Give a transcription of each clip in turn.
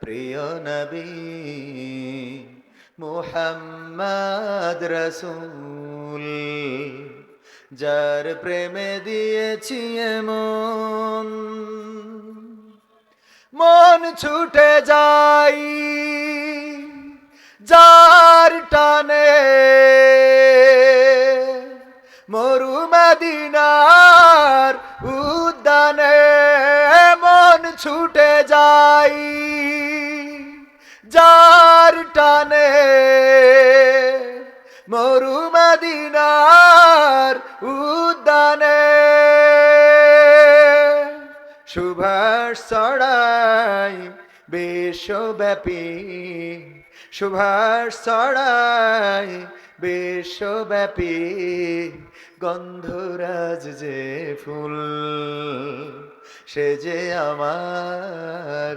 প্রিয় নবী, মুহাম্মদ রসুল, যার প্রেমে দিয়েছি এমন, মন ছুটে যাই যার টানে মরুমদিনার উদ্যানে মন ছুটে যাই। টানে মরুমদিনার উদ্যানে। সুভাষ ছড়াই বিশ্বব্যাপী, সুভাষ ছড়াই বিশ্বব্যাপী, গন্ধরাজ যে ফুল, সে যে আমার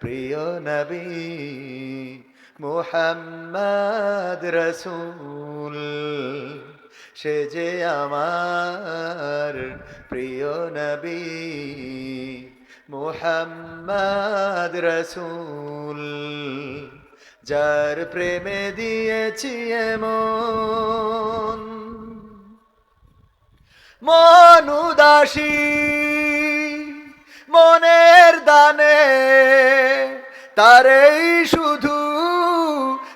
প্রিয় নবী। মোহাম্মদ রসুল, সে যে আমার প্রিয় নবী, মোহাম্মদ রসুল, যার প্রেমে দিয়েছি মন উদাসী, মনের দানে তারেই শুধু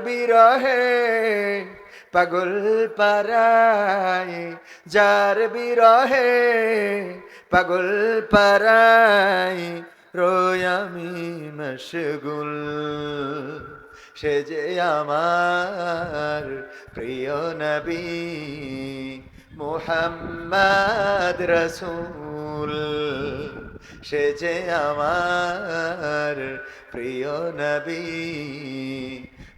বিরহে পাগল পারায় যার বিরহে, পাগল পারায় রোয় মশগুল। সে যে আমার প্রিয় নবী মোহাম্মদ রসুল, সে যে আমার প্রিয় নবী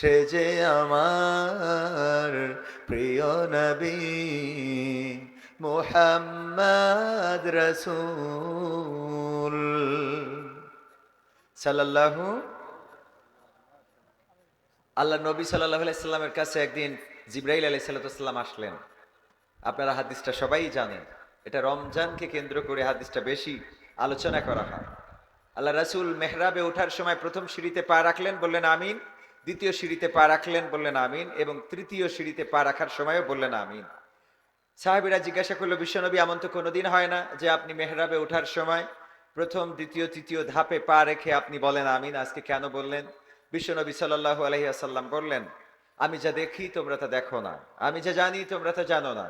সে যে আমার প্রিয় নবী মোহাম্মদ রসুল। সাল্লাল্লাহু আল্লাহ নবী সাল্লাহ আলাইসাল্লামের কাছে একদিন জিব্রাইল আলাই সাল্লাম আসলেন। আপনারা হাদিসটা সবাই জানেন। এটা রমজানকে কেন্দ্র করে হাদিসটা বেশি আলোচনা করা হয়। আল্লাহ রাসূল মেহরাবে ওঠার সময় প্রথম সিঁড়িতে পা রাখলেন, বললেন, আমিন। দ্বিতীয় সিঁড়িতে পা রাখলেন, বললেন আমিন, এবং তৃতীয় সিঁড়িতে পা রাখার সময়ও বললেন আমিন। সাহাবিরা জিজ্ঞাসা করল, বিশ্বনবী, এমন তো কোনোদিন হয় না যে আপনি মেহরাবে ওঠার সময় প্রথম, দ্বিতীয়, তৃতীয় ধাপে পা রেখে আপনি বলেন আমিন, আজকে কেন বললেন? বিশ্বনবী সাল্লাল্লাহু আলাইহি আসাল্লাম বললেন, আমি যা দেখি তোমরা তা দেখো না, আমি যা জানি তোমরা তা জানো না।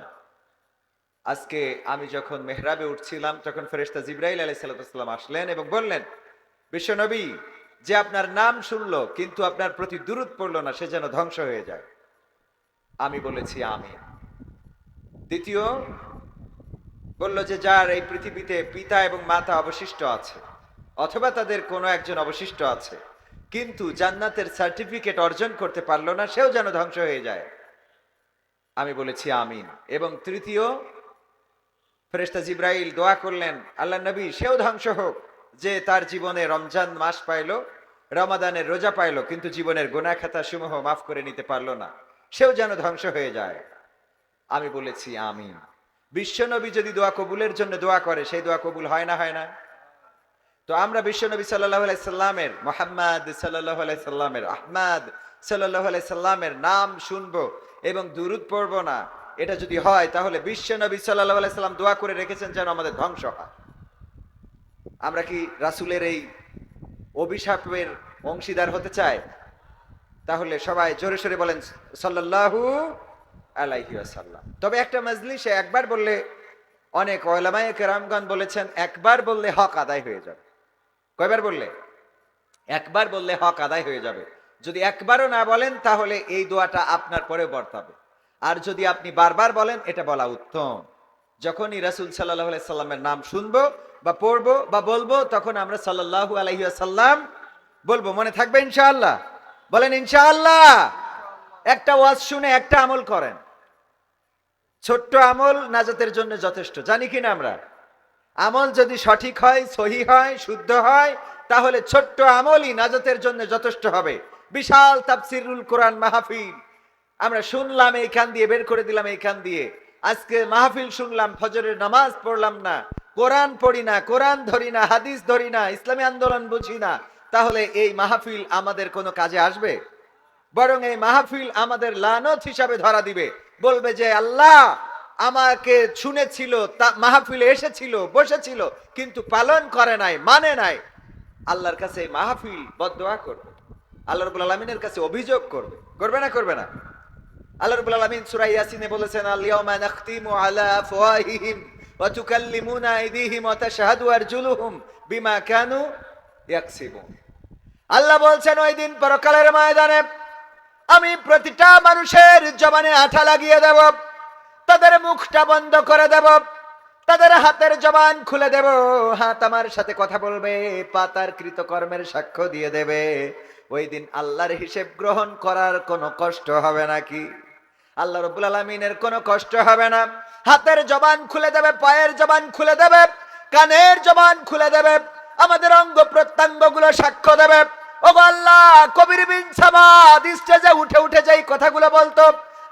আজকে আমি যখন মেহরাবে উঠছিলাম, তখন ফেরেশতা জিব্রাইল আলাইহিস সালাম আসলেন এবং বললেন, বিশ্বনবী যে আপনার নাম শুনল, কিন্তু আপনার প্রতি দূরত পড়ল না, সে যেন ধ্বংস হয়ে যায়। আমি বলেছি আমি দ্বিতীয়, বলল যে যার এই পৃথিবীতে পিতা এবং মাতা অবশিষ্ট আছে, অথবা তাদের কোনো একজন অবশিষ্ট আছে, কিন্তু জান্নাতের সার্টিফিকেট অর্জন করতে পারল না, সেও যেন ধ্বংস হয়ে যায়। আমি বলেছি আমিন। এবং তৃতীয়, ফেরেশতা জিব্রাইল দোয়া করলেন আল্লাহ নবী, সেও ধ্বংস হোক। যে তার জীবনে রমজান মাস পাইলো, রমাদানের রোজা পাইলো, কিন্তু জীবনের গোনা খাতা সমূহ মাফ করে নিতে পারল না। সেও যেন ধ্বংস হয়ে যায়। আমি বলেছি, আমিন। বিশ্বনবী যদি দোয়া কবুলের জন্য দোয়া করে, সেই দোয়া কবুল হয় না হয় না? তো আমরা বিশ্বনবী সাল্লাহ সাল্লামের, মোহাম্মদ সাল্লাহ সাল্লামের, আহমাদ সাল্লাহ সাল্লামের নাম শুনব এবং দুরুদ পড়ব না। এটা যদি হয়, তাহলে বিশ্বনবী সাল্লাহ সাল্লাম দোয়া করে রেখেছেন যেন আমাদের ধ্বংস হয়। আমরা কি রাসূলের এই অভিশাপের অংশীদার হতে চাই? তাহলে সবাই জোরে সোরে বলেন, সাল্লাল্লাহু আলাইহি ওয়াসাল্লাম। তবে একটা মজলিসে একবার বললে অনেক ওলামায়ে কেরামগণ বলেছেন, একবার বললে হক আদায় হয়ে যাবে। কয়বার বললে? একবার বললে হক আদায় হয়ে যাবে। যদি একবারও না বলেন, তাহলে এই দোয়াটা আপনার পরে বর্তাবে আর যদি আপনি বারবার বলেন, এটা বলা উত্তম। যখনই রাসূল আলাইহি সাল্লামের নাম শুনব বা পড়ব বা বলব, তখন আমরা সাল্লাল্লাহু আলাইহি সাল্লাম বলব, মনে থাকবে ইনশাআল্লাহ? বলেন, ইনশাআল্লাহ! একটা ওয়াজ শুনে একটা আমল করেন। ছোট্ট আমল নাজাতের জন্য যথেষ্ট, জানি কিনা আমরা? আমল যদি সঠিক হয়, সহি হয়, শুদ্ধ হয়, তাহলে ছোট্ট আমলই নাজাতের জন্য যথেষ্ট হবে। বিশাল তাফসিরুল কোরআন মাহফিল। আমরা শুনলাম এইখান দিয়ে, বের করে দিলাম এইখান দিয়ে। আজকে মাহফিল শুনলাম, ফজরের নামাজ পড়লাম না। কোরআন পড়ি না, কোরআন ধরি না, হাদিস ধরি না, ইসলামী আন্দোলন বুঝি না, তাহলে এই মাহফিল আমাদের কোনো কাজে আসবে? বরং এই মাহফিল আমাদের লানত হিসাবে ধরা দিবে। বলবে যে, আল্লাহ আমাকে শুনেছিল তা মাহফিলে এসেছিল, বসেছিল, কিন্তু পালন করে নাই মানে নাই। আল্লাহর কাছে এই মাহফিল বদোয়া করবে। আল্লাহ রবুল আলমিনের কাছে অভিযোগ করবে। করবে না করবে না? আল্লাহ রবুল আলমিন সুরাই ইয়াসিনে বলেছেন আলিয়াউমা বিমা আল্লাহ বলছেন, ওই দিন পরকালের ময়দানে আমি প্রতিটা মানুষের জবানে আঠা লাগিয়ে দেব, তাদের মুখটা বন্ধ করে দেব, তাদের হাতের জবান খুলে দেব, হাত আমার সাথে কথা বলবে, পাতার কৃতকর্মের সাক্ষ্য দিয়ে দেবে। ওই দিন আল্লাহর হিসেব গ্রহণ করার কোনো কষ্ট হবে নাকি আল্লাহ রবুল আলমিনের কোনো কষ্ট হবে না। হাতের জবান খুলে দেবে, পায়ের জবান খুলে দেবে, কানের জবান খুলে দেবে, আমাদের অঙ্গ প্রত্যঙ্গগুলো সাক্ষ্য দেবে। ও আল্লাহ, কবির বিন উঠে উঠে যাই কথাগুলো বলতো,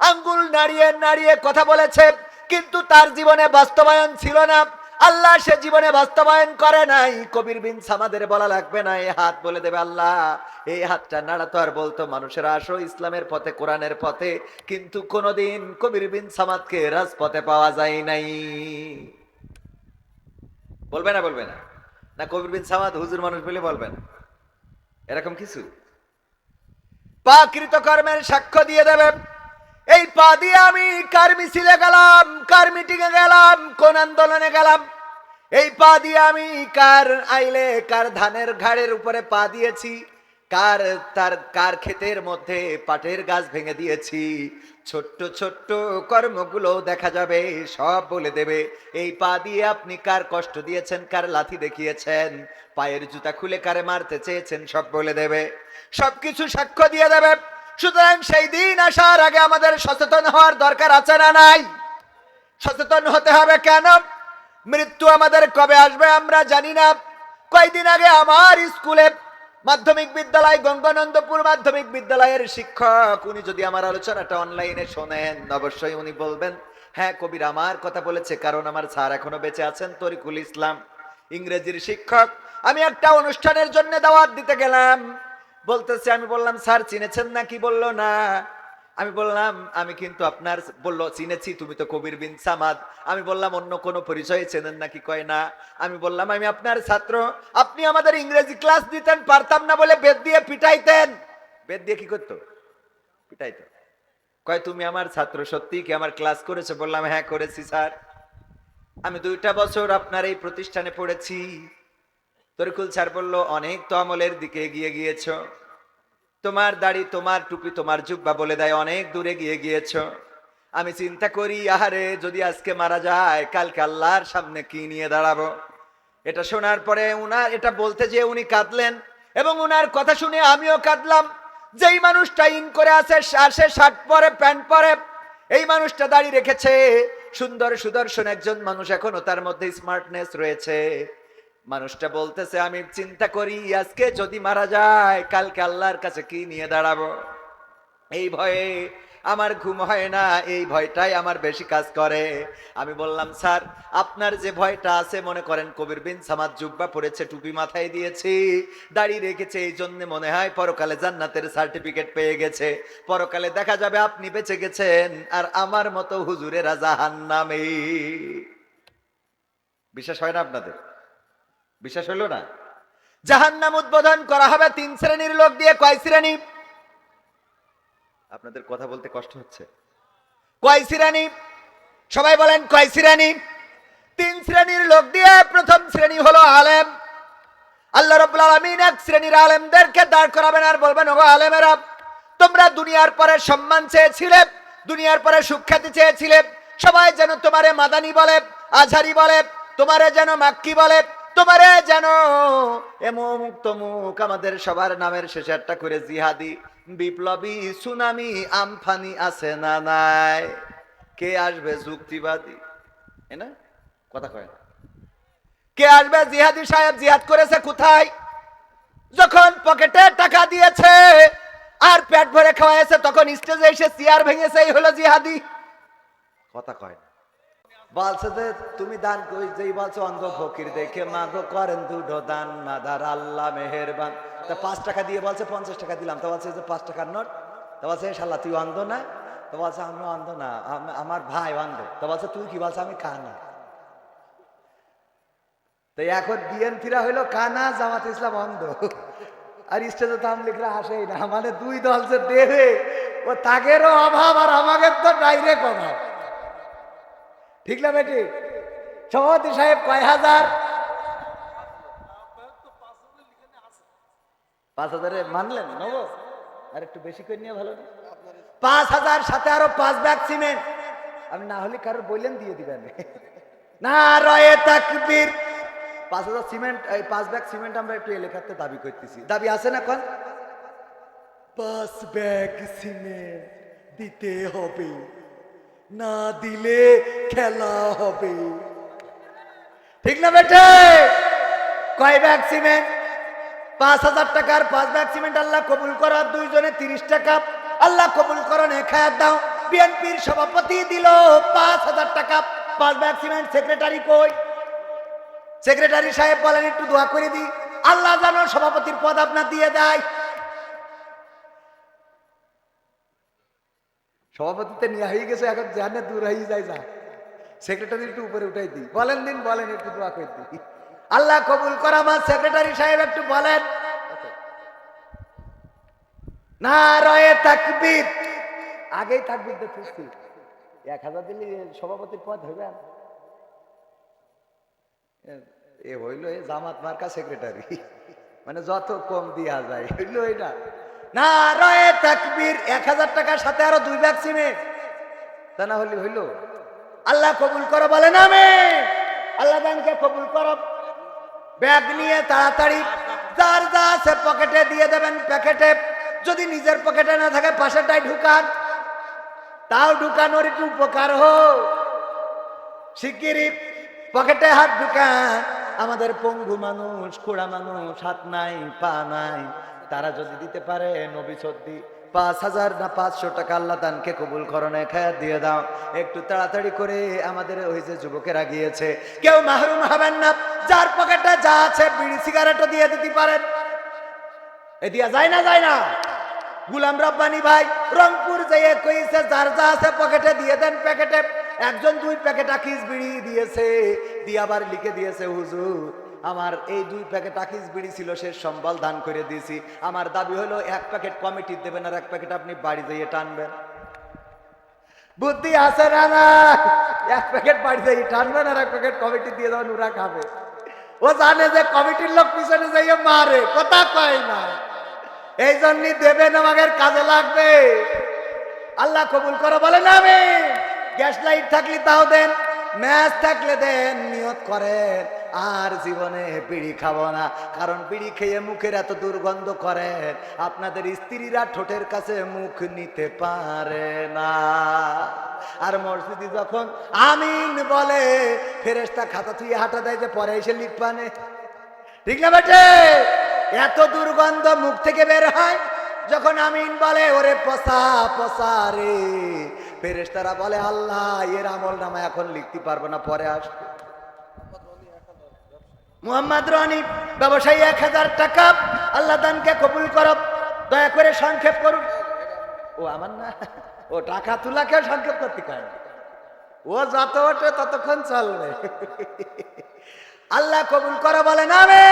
আঙ্গুল নাড়িয়ে নাড়িয়ে কথা বলেছে, কিন্তু তার জীবনে বাস্তবায়ন ছিল না। আল্লাহ সে জীবনে বাস্তবায়ন করে নাই। কবির বিন সামাদের বলা লাগবে না এই হাত বলে দেবে আল্লাহ। এই হাতটা নাড়াতো আর বলতো মানুষেরা, আসো ইসলামের পথে, কোরআনের পথে। কিন্তু কোনোদিন কবির বিন সামাদকে রাজপথে পাওয়া যায় নাই। বলবে না বলবে না। না, কবির বিন সামাদ হুজুর মানুষ বলে বলবেন। এরকম কিছু? পা কৃতকর্মের সাক্ষ্য দিয়ে দেবে। এই পা দিয়ে আমি কার মিছিলে গেলাম, কার মিটিং এ গেলাম, কোন আন্দোলনে গেলাম? এই পা দিয়ে আমি কার আইলে, কার ধানের ঘাড়ের উপরে পা দিয়েছি, কার তার, কার ক্ষেতের মধ্যে পাটের গাছ ভেঙে দিয়েছি। ছোট্ট ছোট্ট কর্মগুলো দেখা যাবে, সব বলে দেবে, এই পা দিয়ে আপনি কার কষ্ট দিয়েছেন, কার লাথি দেখিয়েছেন, পায়ের জুতা খুলে কারে মারতে চেয়েছেন, সব বলে দেবে। সবকিছু সাক্ষ্য দিয়ে দেবে। সুতরাং সেই দিন আসার আগে আমাদের সচেতন হওয়ার দরকার আছে না নাই? সচেতন হতে হবে কেন? মৃত্যু আমাদের কবে আসবে আমরা জানি না। কয়দিন আগে আমার স্কুলে মাধ্যমিক বিদ্যালয় গঙ্গানন্দপুর মাধ্যমিক বিদ্যালয়ের শিক্ষক, উনি যদি আমার আলোচনাটা অনলাইনে শোনেন, অবশ্যই উনি বলবেন হ্যাঁ কবির আমার কথা বলেছে, কারণ আমার স্যার এখনও বেঁচে আছেন, তরিকুল ইসলাম, ইংরেজির শিক্ষক। আমি একটা অনুষ্ঠানের জন্য দাওয়াত দিতে গেলাম। বলতেছে, আমি বললাম, স্যার, চিনেছেন না? কি বলল, না। আমি বললাম, আমি কিন্তু আপনার, বলল, চিনেছি, তুমি তো কবির বিন সামাদ। আমি বললাম, অন্য কোনো পরিচয় চেনেন নাকি? কয়, না। আমি বললাম, আমি আপনার ছাত্র। আপনি আমাদের ইংরেজি ক্লাস দিতেন, পারতাম না বলে বেদ দিয়ে পিটাইতেন। বেদ দিয়ে কি করতো? পিটাইতো। কয়, তুমি আমার ছাত্র সত্যি কি আমার ক্লাস করেছ? বললাম হ্যাঁ করেছি, স্যার। আমি দুইটা বছর আপনার এই প্রতিষ্ঠানে পড়েছি। তরিকুল স্যার বলল, অনেক তো আমলের দিকে এগিয়ে গিয়েছ। তোমার দাড়ি, তোমার টুপি, তোমার জুব্বা বলে দেয়, অনেক দূরে গিয়ে গিয়েছ। আমি চিন্তা করি, আহারে, যদি আজকে মারা যায়, কালকে আল্লাহর সামনে কি নিয়ে দাঁড়াবো? এটা শোনার পরে উনার, এটা বলতে যে উনি কাঁদলেন, এবং উনার কথা শুনে আমিও কাঁদলাম। যেই মানুষটা ইন করে আসে আসে শার্ট পরে, প্যান্ট পরে, এই মানুষটা দাঁড়িয়ে রেখেছে। সুন্দর সুদর্শন একজন মানুষ এখনও তার মধ্যে স্মার্টনেস রয়েছে। মানুষটা বলতেছে, আমি চিন্তা করি, আজকে যদি মারা যায়, কালকে আল্লাহর কাছে কি নিয়ে দাঁড়াবো? এই ভয়ে আমার ঘুম হয় না, এই ভয়টাই আমার বেশি কাজ করে। আমি বললাম, স্যার, আপনার যে ভয়টা আছে, মনে করেন কবির বিন সামাদ জুব্বা পড়েছে, টুপি মাথায় দিয়েছি, দাড়ি রেখেছে, এই জন্য মনে হয় পরকালে জান্নাতের সার্টিফিকেট পেয়ে গেছে। পরকালে দেখা যাবে আপনি বেঁচে গেছেন, আর আমার মতো হুজুরে হুজুরেরা জাহান্নামে। বিশ্বাস হয় না আপনাদের? বিশ্বাস হইল না? জাহান্নাম উদ্বোধন করা হবে তিন শ্রেণির লোক দিয়ে কয় শ্রেণি? আপনাদের কথা বলতে কষ্ট হচ্ছে। কয় শ্রেণি? সবাই বলেন কয় শ্রেণি? তিন শ্রেণির লোক দিয়ে প্রথম শ্রেণি হলো আলেম। আল্লাহ রাব্বুল আলামিন এক শ্রেণির আলেমদেরকে দাঁড় করাবেন আর বলবেন ওগো আলেমেরা তোমরা দুনিয়ার পরে সম্মান চেয়েছিলে দুনিয়ার পরে সুখ্যাতি চেয়েছিলে। সবাই যেন তোমারে মাদানি বলে আঝারি বলে তোমারে যেন মাক্কি বলে তোমারে যেন এমুক তমুক আমাদের সবার নামের শেষে একটা করে জিহাদি। বিপ্লবী, সুনামি, আমফানি আছে না নাই? কে আসবে যুক্তিবাদী? না? কথা কয় কে আসবে জিহাদি সাহেব? জিহাদ করেছে কোথায়? যখন পকেটে টাকা দিয়েছে আর পেট ভরে খাওয়াইছে, তখন স্টেজে এসে চেয়ার ভেঙেছে, এই হলো জিহাদি। কথা কয় বলছে যে, তুমি দান কই যেই বলছো, অন্ধ ফকির দেখে মাগো, করেন দুটো দান, মাদার আল্লাহ মেহেরবান। তা পাঁচ টাকা দিয়ে বলছে, পঞ্চাশ টাকা দিলাম। তা বলছে যে পাঁচ টাকার নোট। তা বলছে শালা তুই অন্ধ না। তো বলছে, আমি অন্ধ না আমার ভাই অন্ধ। তো বলছে, তুই কি বলছে, আমি কানা? তো এখন বিএনপিরা হইল কানা, জামাত ইসলাম অন্ধ। আর স্টেজে দাম লিখলে আসেই না। মানে দুই দল যে দেবে, ও তাগেরও অভাব আর আমাদের তো ডাইরেক্ট অভাব। ঠিক না বেটি? সভাপতি সাহেব কয় হাজার? পাঁচ হাজারে মানলেন, নেব? আর একটু বেশি করে নিয়ে ভালো পাঁচ হাজার, সাথে আরও পাঁচ ব্যাগ সিমেন্ট। আমি না হলে কারোর বললেন দিয়ে দিবেন। না রয়ে তাকবীর। পাঁচ হাজার সিমেন্ট, এই পাঁচ ব্যাগ সিমেন্ট আমরা একটু এলাকাতে দাবি করতেছি। দাবি আছে না কোন? পাঁচ ব্যাগ সিমেন্ট দিতে হবে। না দিলে খেলা হবে। ঠিক না বেটে? কয় ব্যাগ সিমেন্ট? পাঁচ হাজার টাকার পাঁচ ব্যাগ সিমেন্ট আল্লাহ কবুল করার দুইজনে তিরিশ টাকা। আল্লাহ কবুল করেন খায়াত দাও। বিএনপির সভাপতি দিল পাঁচ হাজার টাকা। পাঁচ ব্যাগ সিমেন্ট, সেক্রেটারি কই? সেক্রেটারি সাহেব বলেন, একটু দোয়া করে দি আল্লাহ জানো সভাপতির পদ আপনার দিয়ে দেয়। সভাপতিতে নিয়ে হয়ে গেছে, এখন জানে দূর হয়ে যায় যা। সেক্রেটারি একটু উপরে উঠাই দিই। বলেন দিন, বলেন, একটু দোয়া করে দিই। আল্লাহ কবুল করা আমার সেক্রেটারি সাহেব, একটু বলেন। না রয়ে তাকবীর। আগেই তাকবীর দেখতেছি। এক হাজার দিলে সভাপতির পদ আর? এ- হইল জামাত মার্কা সেক্রেটারি মানে যত কম দিয়া যায়, হইল এটা। না, রয়ে এক হাজার টাকার সাথে আরও দুই তা না আল্লাহ কবুল কবুল ব্যাগ নিয়ে তাড়াতাড়ি, যার যা আছে পকেটে দিয়ে দেবেন প্যাকেটে। যদি নিজের পকেটে না থাকে পাশেরটাই ঢুকান। তাও ঢুকানোর একটু উপকার হোক। পকেটে হাত ঢুকান। আমাদের পঙ্গু মানুষ খোড়া মানুষ, হাত নাই, পা নাই। তারা যদি দিতে পারে, নবী সর্দি পাঁচ হাজার না পাঁচশো টাকা আল্লাহ দানকে কবুল করণে খায়াত দিয়ে দাও। একটু তাড়াতাড়ি করে আমাদের ওই যে যুবকেরা গিয়েছে। কেউ মাহরুম হবেন না, যার পকেটে যা আছে বিড়ি, সিগারেটও দিয়ে দিতে পারেন এ দিয়া যায় না যায় না। গুলাম রব্বানি ভাই, রংপুর যেয়ে কইছে, যার যা আছে পকেটে দিয়ে দেন প্যাকেটে। একজন দুই প্যাকেট আকিস বিড়ি দিয়েছে, দিয়ে আবার লিখে দিয়েছে, হুজুর আমার এই দুই প্যাকেট আকিস বিড়ি ছিল সে সম্বল, দান করে দিয়েছি। আমার দাবি হলো, এক প্যাকেট কমিটির দেবেন আর এক প্যাকেট আপনি বাড়ি যেয়ে টানবেন। বুদ্ধি আছে না না? এক প্যাকেট বাড়ি যেয়ে টানবেন আর এক প্যাকেট কমিটি দিয়ে দেবেন, ওরা খাবে। ও জানে যে কমিটির লোক পিছনে যাইয়ে মারে, কথা কয় না। এই জন্যই দেবেন আমাদের কাজে লাগবে। আল্লাহ কবুল করো বলে না আমি গ্যাস লাইট থাকলে তাও দেন, ম্যাচ থাকলে দেন, নিয়ত করেন। আর জীবনে বিড়ি খাব না। কারণ বিড়ি খেয়ে মুখের এত দুর্গন্ধ করেন আপনাদের স্ত্রীরা ঠোঁটের কাছে মুখ নিতে পারে না। আর মসজিদে যখন আমিন বলে ফেরেস্তা খাতা তুই হাঁটা দেয় যে পরে এসে লিখবানে ঠিক না বেটে এত দুর্গন্ধ মুখ থেকে বের হয়, যখন আমিন বলে, ওরে পসা পসা রে। ফেরেশতারা বলে, আল্লাহ, এর আমল নামা এখন লিখতে পারব না, পরে আসবে। মুহাম্মদ রনি, ব্যবসায়ী এক হাজার টাকা। আল্লাহ দানকে কবুল করো, দয়া করে সংক্ষেপ করুন। ও আমার না, ও টাকা তুলাকেও সংক্ষেপ করতে পারে ও যত ওঠে ততক্ষণ চলবে। আল্লাহ কবুল করো বলেন আমি।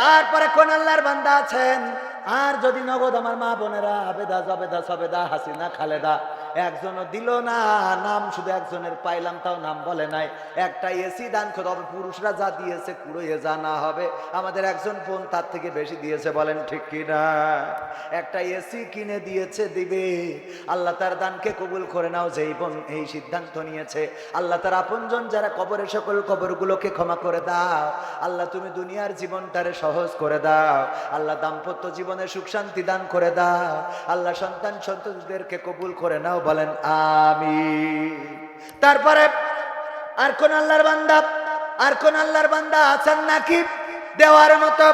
তারপরে কোন আল্লাহর বান্দা আছেন? আর যদি নগদ আমার মা বোনেরা আবেদা, জবেদা, সবেদা, হাসিনা, খালেদা একজনও দিল না, নাম শুধু একজনের পাইলাম, তাও নাম বলে নাই। একটা এসি দান করে হবে পুরুষরা যা দিয়েছে কুড়োয়ে যা না হবে। আমাদের একজন বোন তার থেকে বেশি দিয়েছে, বলেন ঠিক কিনা? একটা এসি কিনে দিয়েছে, দিবে। আল্লাহ তার দানকে কবুল করে নাও, যেই বোন এই সিদ্ধান্ত নিয়েছে। আল্লাহ তার আপনজন যারা কবরে, সকল কবরগুলোকে ক্ষমা করে দাও। আল্লাহ, তুমি দুনিয়ার জীবনটারে সহজ করে দাও। আল্লাহ, দাম্পত্য জীবনে সুখ শান্তি দান করে দাও। আল্লাহ সন্তান সন্ততিদেরকে কবুল করে নাও বলেন আমি তারপরে, আর কোন আল্লাহর বান্দা, আর কোন আল্লাহর বান্দা আছেন নাকি? দেওয়ার মতো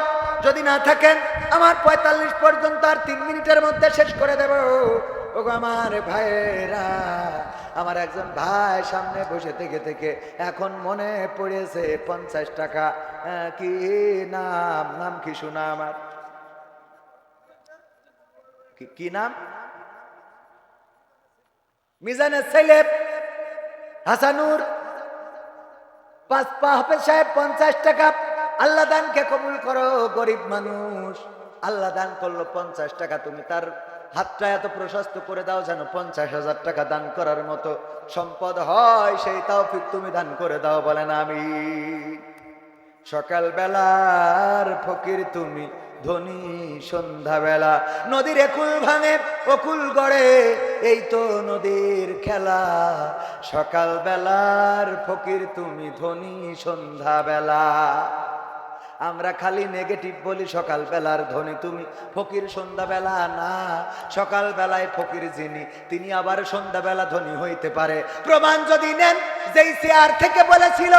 যদি না থাকেন, আমার পঁয়তাল্লিশ পর্যন্ত আর তিন মিনিটের মধ্যে শেষ করে দেব। আমার ভাইয়েরা, আমার একজন ভাই সামনে বসে থেকে থেকে এখন মনে পড়েছে, পঞ্চাশ টাকা কি নাম? নাম কি শোনা আমার কি নাম? মিজানের ছেলে হাসানুর, পাঁচ পা সাহেব, পঞ্চাশ টাকা। আল্লাহ দানকে কবুল করো, গরিব মানুষ। আল্লাহ দান করল পঞ্চাশ টাকা, তুমি তার হাতটা এত প্রশস্ত করে দাও যেন পঞ্চাশ হাজার টাকা দান করার মতো সম্পদ হয়, সেই তাও তুমি দান করে দাও বলেন আমি। সকাল বেলার ফকির তুমি ধনী সন্ধ্যাবেলা। নদীর একুল ভাঙে অকুল গড়ে, এই তো নদীর খেলা। সকাল বেলার ফকির, তুমি ধনী সন্ধ্যাবেলা। আমরা খালি নেগেটিভ বলি সকাল বেলার ধনী তুমি। ফকির সন্ধ্যাবেলা না সকাল বেলায় ফকির যিনি, তিনি আবার সন্ধ্যাবেলা ধনী হইতে পারে। প্রমাণ যদি নেন, যেই চেয়ার থেকে বলেছিল,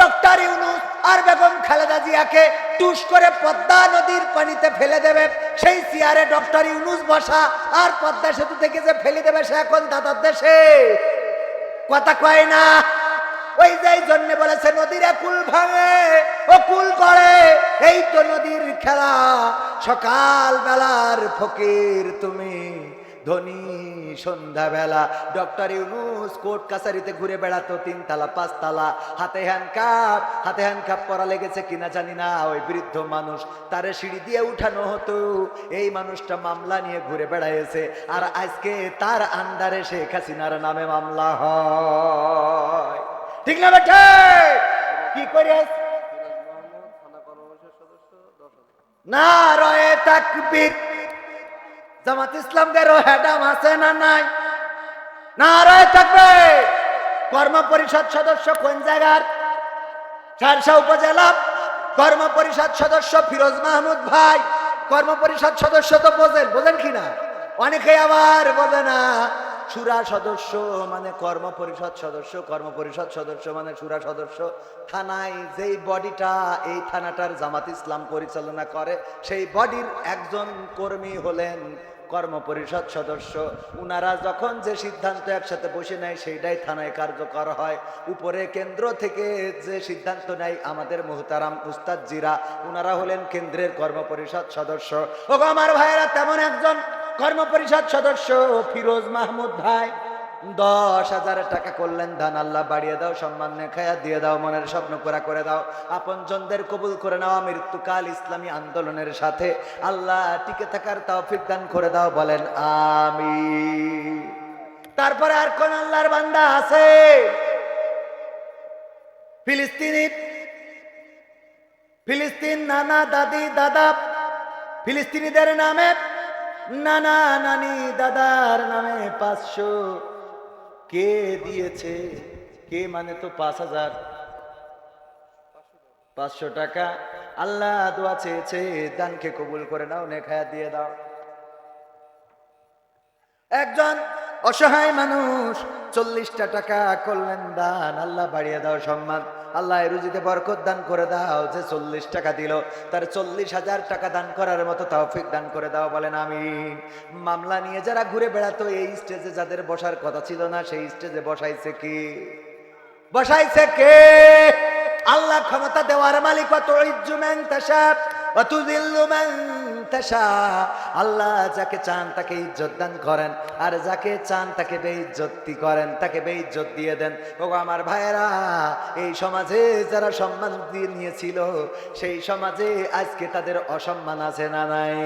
ডক্টর ইউনুস আর বেগম খালেদা জিয়াকে টুস করে পদ্মা নদীর পানিতে ফেলে দেবে, সেই চেয়ারে ডক্টর ইউনুস বসা, আর পদ্মা সেতু থেকে যে ফেলে দেবে, সে এখন দাদার দেশে। কথা কয় না? ওই যে জন্য বলেছে, নদীর কুল ভাঙে ও কুল করে এই তো নদীর খেলা। সকাল বেলার ফকির তুমি, ধনী সন্ধ্যাবেলা। ডক্টর ইউনুস কোর্ট কাছারিতে ঘুরে বেড়াতো, তিনতলা, পাঁচতলা। হাতে হ্যান্ড কাপ হাতে হ্যান্ড কাপ পরা লেগেছে কিনা জানি না। ওই বৃদ্ধ মানুষ তারে সিঁড়ি দিয়ে উঠানো হতো। এই মানুষটা মামলা নিয়ে ঘুরে বেড়াইছে। আর আজকে তার আন্ডারে শেখ হাসিনার নামে মামলা হয়। ঠিক না বেঠে? কি করে না, রয়ে তাকবীর। জামাত ইসলামদের হেডাম আছে না নাই? না, রয়ে থাকবে কর্ম পরিষদ সদস্য কোন জায়গার? সারসা উপজেলা। কর্ম পরিষদ সদস্য ফিরোজ মাহমুদ ভাই। কর্ম পরিষদ সদস্য তো বোঝেন বোঝেন কি না? অনেকে আবার বোঝে না। সুরা সদস্য মানে কর্ম পরিষদ সদস্য, কর্ম পরিষদ সদস্য মানে সুরা সদস্য। থানায় যেই বডিটা এই থানাটার জামাত ইসলাম পরিচালনা করে, সেই বডির একজন কর্মী হলেন কর্ম পরিষদ সদস্য। উনারা যখন যে সিদ্ধান্ত একসাথে বসে নেয়, সেইটাই থানায় কার্যকর হয়। উপরে কেন্দ্র থেকে যে সিদ্ধান্ত নেয় আমাদের মোহতারাম উস্তাদ জিরা উনারা হলেন কেন্দ্রের কর্ম পরিষদ সদস্য। ও আমার ভাইয়েরা, তেমন একজন কর্ম পরিষদ সদস্য ফিরোজ মাহমুদ ভাই, দশ হাজার টাকা করলেন দান আল্লাহ বাড়িয়ে দাও, সম্মান নেখায়া দিয়ে দাও, মনের স্বপ্ন পুরা করে দাও। আপন জনদের কবুল করে নাও, মৃত্যুকাল ইসলামী আন্দোলনের সাথে। আল্লাহ টিকে থাকার তৌফিক দান করে দাও, বলেন আমি তারপরে আর কোন আল্লাহর বান্দা আছে? ফিলিস্তিনি। ফিলিস্তিন নানা দাদি দাদা, ফিলিস্তিনিদের নামে নানা নানি দাদার নামে পাঁচশো। কে দিয়েছে? কে মানে তো পাঁচ হাজার। পাঁচশো টাকা। আল্লাহ দোয়া চেয়েছে, দানকে কবুল করে নাও নেখায়া দিয়ে দাও। একজন অসহায় মানুষ চল্লিশটা টাকা করলেন দান, আল্লাহ বাড়িয়ে দাও সম্মান। আল্লাহ রুজিতে বরকত দান করে দাও, যে চল্লিশ টাকা দিল, তার চল্লিশ হাজার টাকা দান করার মতো তৌফিক দান করে দাও, বলেন আমি মামলা নিয়ে যারা ঘুরে বেড়াতো, এই স্টেজে যাদের বসার কথা ছিল না, সেই স্টেজে বসাইছে কি? বসাইছে কে? আল্লাহ ক্ষমতা দেওয়ার মালিক অত ইজ্জুমেন তাসা অতুদিল্লু আল্লাহ যাকে চান তাকে ইজ্জত দান করেন। আর যাকে চান তাকে বেইজ্জতি করেন, তাকে বেইজ্জত দিয়ে দেন। ও আমার ভাইয়েরা, এই সমাজে যারা সম্মান দিয়ে নিয়েছিল, সেই সমাজে আজকে তাদের অসম্মান আছে না নাই?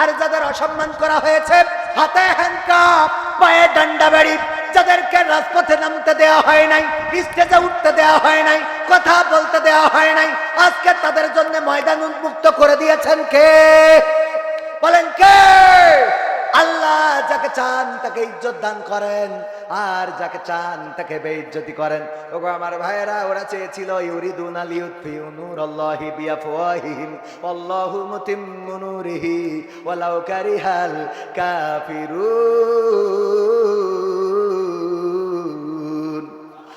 আর যাদের অসম্মান করা হয়েছে, হাতে হ্যান্ডকাপ পায়ে ডান্ডা বেড়ি যাদেরকে রাজপথে নামতে দেওয়া হয় নাই, স্টেজে উঠতে দেওয়া হয় নাই, কথা বলতে দেওয়া হয় নাই। আজকে তাদের জন্য ময়দান উন্মুক্ত করে দিয়েছেন কে? বলেন কে? আল্লাহ যাকে চান তাকে ইজ্জত দান করেন, আর যাকে চান তাকে বেইজ্জতি করেন। ওগো আমার ভাইয়েরা, ওরা চেয়েছিল, ইউরিদুন আলিউদ্ফিউ নূরাল্লাহি বিআফওয়াহিহিম আল্লাহু মুতিম্মু নূরিহি, ওয়ালাউ কারিহাল কাফিরুন।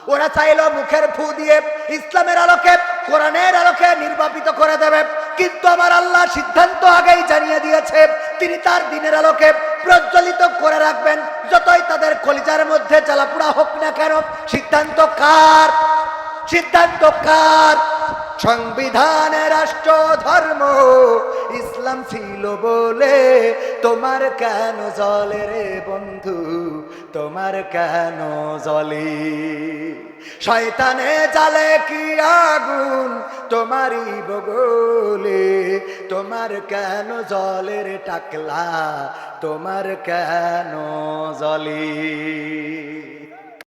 ওরা চাইলো মুখের ফু দিয়ে ইসলামের আলোকে, কোরআনের আলোকে নির্বাপিত করে দেবে। কিন্তু আমার আল্লাহ সিদ্ধান্ত আগেই জানিয়ে দিয়েছে, তিনি তার দিনের আলোকে প্রজ্বলিত করে রাখবেন। যতই তাদের কলিজার মধ্যে জ্বালাপুড়া হোক না কেন, সিদ্ধান্ত কার? সিদ্ধান্ত কার? সংবিধানে রাষ্ট্র, ধর্ম, ইসলাম ছিল বলে তোমার কেন জলে বন্ধু? তোমার কেন জলি? শয়তানে জালে কি আগুন তোমারই বগলে? তোমার কেন জলের টাকলা? তোমার কেন জলে?